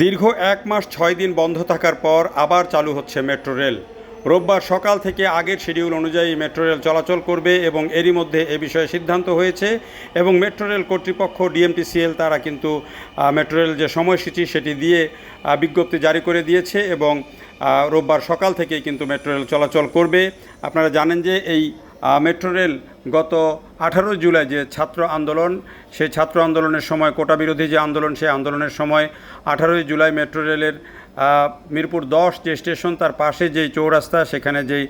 দীর্ঘ এক মাস ছয় দিন বন্ধ থাকার পর আবার চালু হচ্ছে মেট্রো রেল। রোববার সকাল থেকে আগের শিডিউল অনুযায়ী মেট্রো রেল চলাচল করবে এবং এরই মধ্যে এ বিষয়ে সিদ্ধান্ত হয়েছে এবং মেট্রো রেল কর্তৃপক্ষ ডিএমটিসিএল তারা কিন্তু মেট্রো রেল যে সময়সূচি সেটি দিয়ে বিজ্ঞপ্তি জারি করে দিয়েছে এবং রোববার সকাল থেকেই কিন্তু মেট্রো রেল চলাচল করবে। আপনারা জানেন যে এই মেট্রো রেল গত আঠারো জুলাই যে ছাত্র আন্দোলন, সেই ছাত্র আন্দোলনের সময়, কোটা বিরোধী যে আন্দোলন, সেই আন্দোলনের সময় আঠারোই জুলাই মেট্রো রেলের মিরপুর দশ যে স্টেশন, তার পাশে যেই চৌরাস্তা, সেখানে যেই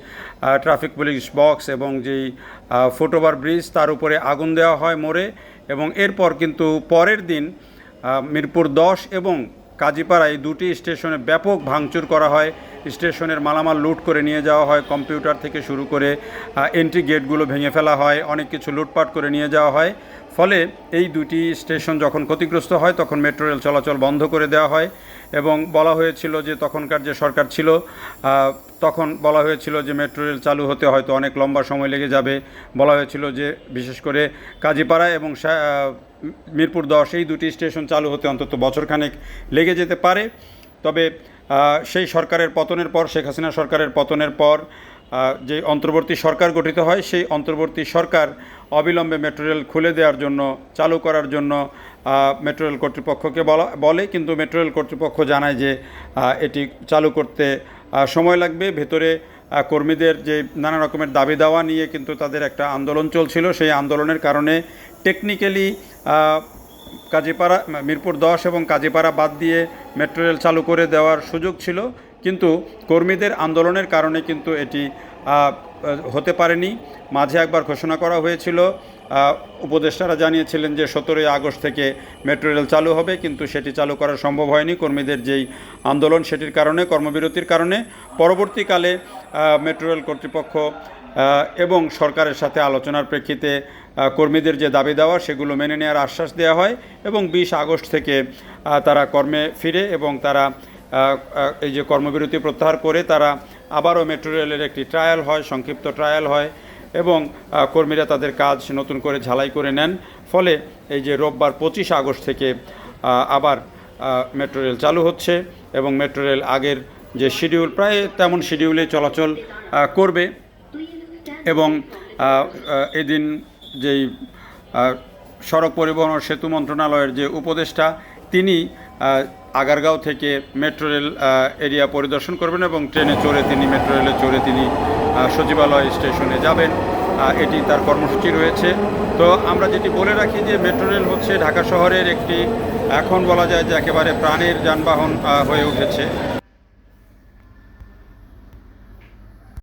ট্রাফিক পুলিশ বক্স এবং যেই ফুটওভার ব্রিজ, তার উপরে আগুন দেওয়া হয় মোড়ে এবং এরপর কিন্তু পরের দিন মিরপুর দশ এবং কাজীপাড়া এই দুটি স্টেশনে ব্যাপক ভাঙচুর করা হয়। স্টেশনের মালামাল লুট করে নিয়ে যাওয়া হয়, কম্পিউটার থেকে শুরু করে এন্ট্রি গেটগুলো ভেঙে ফেলা হয়, অনেক কিছু লুটপাট করে নিয়ে যাওয়া হয়। ফলে এই দুটি স্টেশন যখন ক্ষতিগ্রস্ত হয়, তখন মেট্রো রেল চলাচল বন্ধ করে দেওয়া হয় এবং বলা হয়েছিল যে তখনকার যে সরকার ছিল তখন বলা হয়েছিল যে মেট্রো রেল চালু হতে হয়তো অনেক লম্বা সময় লেগে যাবে। বলা হয়েছিল যে বিশেষ করে কাজীপাড়া এবং মিরপুর দশ, এই দুটি স্টেশন চালু হতে অন্তত বছরখানেক লেগে যেতে পারে। তবে সেই সরকারের পতনের পর, শেখ হাসিনা সরকারের পতনের পর যে অন্তর্বর্তী সরকার গঠিত হয়, সেই অন্তর্বর্তী সরকার অবিলম্বে মেট্রো রেল খুলে দেওয়ার জন্য, চালু করার জন্য মেট্রো রেল কর্তৃপক্ষকে বলা, বলে। কিন্তু মেট্রো রেল কর্তৃপক্ষ জানায় যে এটি চালু করতে সময় লাগবে। ভেতরে কর্মীদের যে নানা রকমের দাবি দাওয়া নিয়ে কিন্তু তাদের একটা আন্দোলন চলছিল। সেই আন্দোলনের কারণে টেকনিক্যালি কাজীপাড়া মিরপুর দশ এবং কাজীপাড়া বাদ দিয়ে মেট্রো রেল চালু করে দেওয়ার সুযোগ ছিল। কিন্তু কর্মীদের আন্দোলনের কারণে কিন্তু এটি হতে পারেনি। মাঝে একবার ঘোষণা করা হয়েছিল। উপদেষ্টারা জানিয়েছিলেন যে সতেরোই আগস্ট থেকে মেট্রো রেল চালু হবে, কিন্তু সেটি চালু করা সম্ভব হয়নি। কর্মীদের যেই আন্দোলন সেটির কারণে, কর্মবিরতির কারণে পরবর্তীকালে মেট্রো রেল কর্তৃপক্ষ এবং সরকারের সাথে আলোচনার প্রেক্ষিতে কর্মীদের যে দাবি দেওয়া সেগুলো মেনে নেওয়ার আশ্বাস দেওয়া হয় এবং বিশ আগস্ট থেকে তারা কর্মে ফিরে এবং তারা এই যে কর্মবিরতি প্রত্যাহার করে তারা আবারও মেট্রো রেলের একটি ট্রায়াল হয়, সংক্ষিপ্ত ট্রায়াল হয় এবং কর্মীরা তাদের কাজ নতুন করে ঝালাই করে নেন। ফলে এই যে রোববার পঁচিশ আগস্ট থেকে আবার মেট্রো রেল চালু হচ্ছে এবং মেট্রো রেল আগের যে শিডিউল প্রায় তেমন শিডিউলে চলাচল করবে এবং এদিন যেই সড়ক পরিবহন ও সেতু মন্ত্রণালয়ের যে উপদেষ্টা, তিনি আগারগাঁও থেকে মেট্রো রেল এরিয়া পরিদর্শন করবেন এবং ট্রেনে চড়ে তিনি মেট্রো রেলে চড়ে তিনি সচিবালয় স্টেশনে যাবেন। এটি তার কর্মসূচি রয়েছে। তো আমরা যেটি বলে রাখি যে মেট্রো রেল হচ্ছে ঢাকা শহরের একটি, এখন বলা যায় যে একেবারে প্রাণের যানবাহন হয়ে উঠেছে।